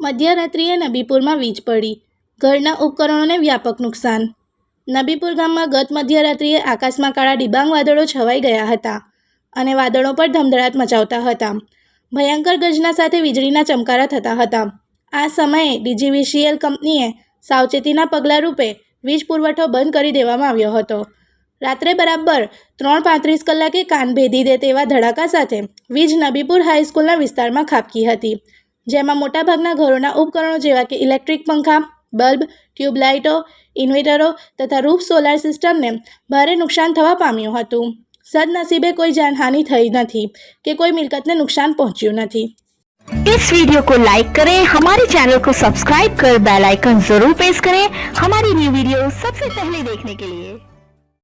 મધ્યરાત્રિએ નબીપુરમાં વીજ પડી. ઘરના ઉપકરણોને વ્યાપક નુકસાન. નબીપુર ગામમાં ગત મધ્યરાત્રિએ આકાશમાં કાળા ડિબાંગ વાદળો છવાઈ ગયા હતા અને વાદળો પર ધમધડાટ મચાવતા હતા. ભયંકર ગજના સાથે વીજળીના ચમકારા થતા હતા. આ સમયે ડીજીવીસીએલ કંપનીએ સાવચેતીના પગલાં રૂપે વીજ પુરવઠો બંધ કરી દેવામાં આવ્યો હતો. રાત્રે બરાબર ત્રણ પાંત્રીસ કલાકે કાન ભેદી દે તેવા ધડાકા સાથે વીજ નબીપુર હાઈસ્કૂલના વિસ્તારમાં ખાબકી હતી. જેમાં મોટાભાગના ઘરોના ઉપકરણો જેવા કે ઇલેક્ટ્રિક પંખા બલ્બ ટ્યુબલાઇટો ઇન્વર્ટરો તથા રૂફ સોલાર સિસ્ટમને ભારે નુકસાન થવા પામ્યું હતું સદનસીબે કોઈ જાનહાનિ થઈ નથી કે કોઈ મિલકતને નુકસાન પહોંચ્યું નથી इस वीडियो को लाइक करें हमारे चैनल को सब्सक्राइब कर बेल आइकन जरूर प्रेस करें हमारी न्यू वीडियो सबसे पहले देखने के लिए